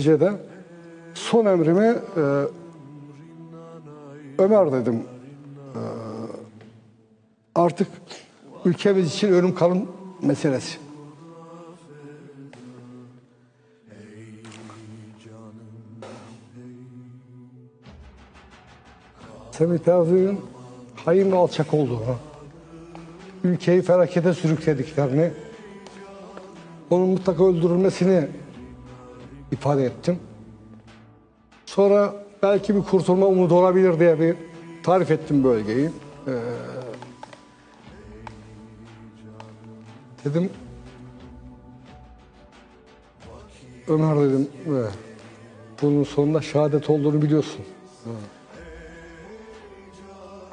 Neticede son emrimi e, Ömer dedim. E, artık ülkemiz için ölüm kalım meselesi. Semih Terzi'nin ve alçak olduğunu, ülkeyi felakete sürüklediklerini, onun mutlaka öldürülmesini ifade ettim. Sonra belki bir kurtulma umudu olabilir diye bir tarif ettim bölgeyi. Ee, dedim Ömer dedim "e, bunun sonunda şehadet olduğunu biliyorsun. Ha.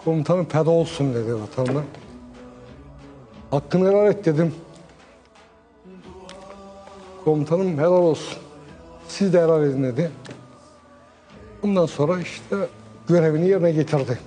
Komutanım feda olsun dedi vatanına. Hakkını helal et dedim. Komutanım helal olsun. Siz de helal edin dedi. Bundan sonra işte görevini yerine getirdi.